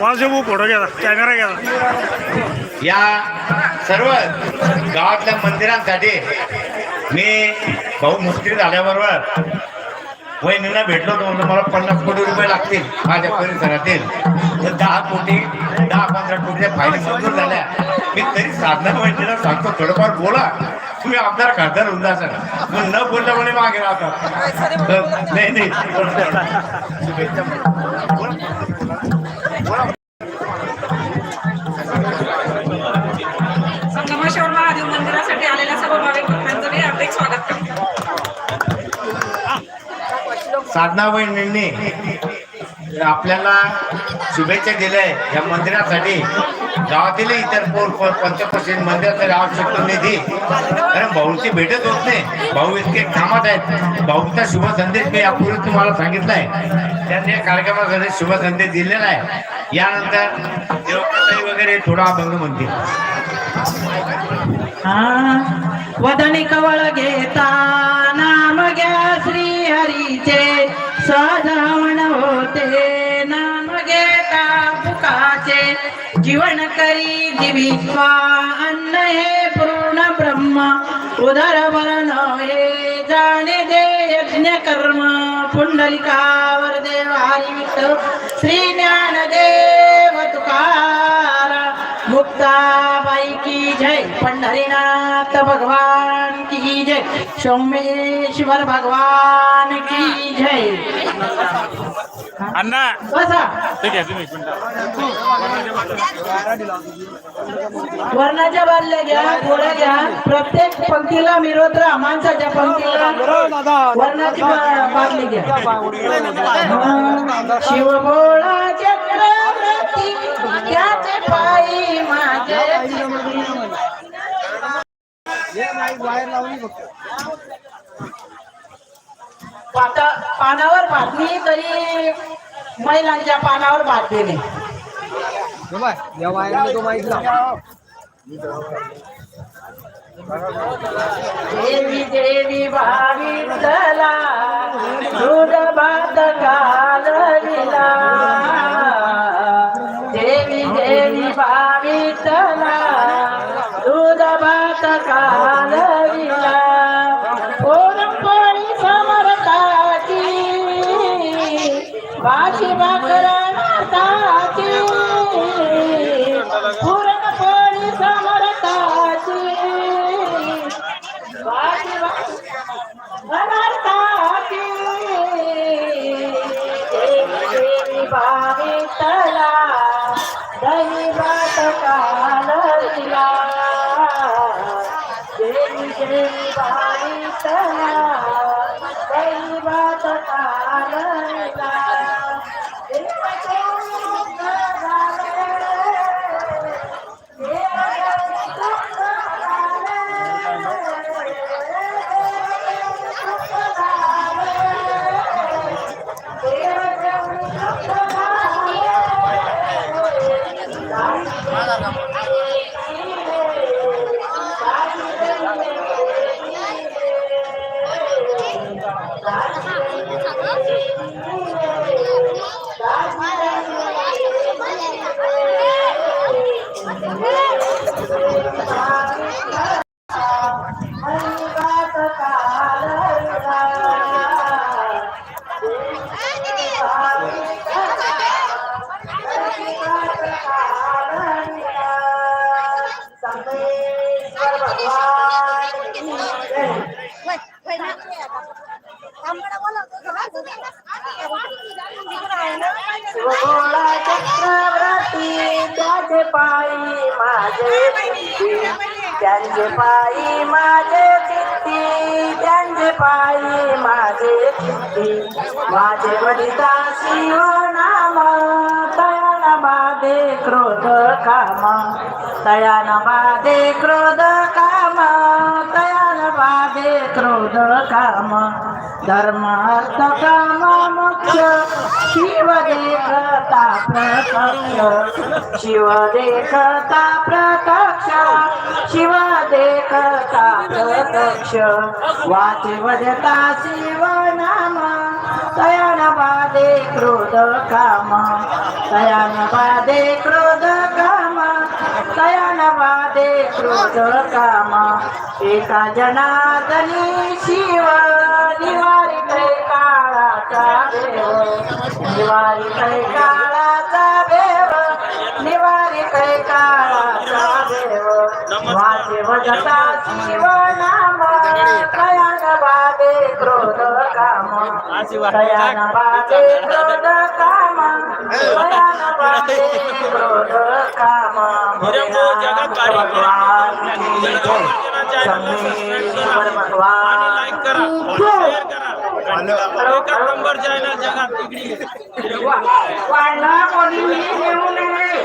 माझे फोटो घ्या कॅमेरा घ्या. या सर्व गावातल्या मंदिरांसाठी मी भाऊ मुस्त्री झाल्याबरोबर वहिनीला भेटलो होतो म्हणलं मला पन्नास कोटी रुपये लागतील माझ्या परिसरातील. तर दहा कोटी दहा पंधरा कोटीच्या फायली मंजूर झाल्या. मी तरी साधना वहिनीला सांगतो थोडंफार बोला. तुम्ही आमदार खासदार होऊन जासाल. मग न बोलल्यामुळे मागे राहतात. तर नाही नाही. साधना वहिनींनी आपल्याला शुभेच्छा दिल्या आहे या मंदिरासाठी. गावातील इतर पोर प- पंचप्रसिद्ध मंदिरासाठी आवश्यक निधी. कारण भाऊची भेटत होत नाही. भाऊ इतके कामात आहेत. भाऊचा शुभ संदेश मी यापूर्वी तुम्हाला सांगितलाय. त्यांनी या कार्यक्रमासाठी शुभ संदेश दिलेला आहे. यानंतर देवप्रताई वगैरे थोडा अभंग म्हणतील. वदनी कवळ घेता नाम घ्या श्री हरीचे. जीवन करी जीवित्वा अन्न हे पूर्ण ब्रह्म. उदर वरण हे जाणे दे यज्ञ कर्म. पुंडलिकावर देव हरी विठ्ठल श्री ज्ञानदेव तुकारा मुक्ताबाई की जय. पंढरीनाथ भगवान. की जय। सोमेश्वर भगवान की जय। अण्णा। बसा। ठीक आहे तुम्ही वर्णाच्या बादल्या घ्या थोड्या घ्या. प्रत्येक पंक्तीला मिरवत राहा. माणसाच्या पंक्तीला वर्णाची बादली घ्या. शिवभोळा पाता पानावर बातमी तरी महिलांच्या पानावर बातमी नाही. देवी देवी भावितला भात कालविला पोरंपोळी समरताची भाषी भाकरा नाताची पुरणपोळी समरताची भाषी لا إله إلا कालविला गोळा चक्रवर्ती त्याचे पायी माझे त्यांचे पायी माझे चित्ती. त्यांचे पायी माझे चित्ती. माझे वडिता शिव नाम तयान बाधे क्रोध काम. तयान बाधे क्रोध काम. क्रोध काम धर्मार्थ काम मोक्ष शिव देखता प्रत्यक्ष शिव देखता प्रत्यक्ष शिव देखता प्रत्यक्ष वाचे वजता शिव नाम तयान बाधे क्रोध काम तयान बाधे क्रोध काम बाधे क्रोध काम. एका जनार्दनी शिव निवारी कै काळाचा देव. निवारी कै काळाचा देव. निवारी कै काळाचा देव. वाचे वजता शिव नाम बाधे क्रोध काम. बाधे क्रोध काम. नंबर बाधे क्रोध वाढला कोणी येऊ नये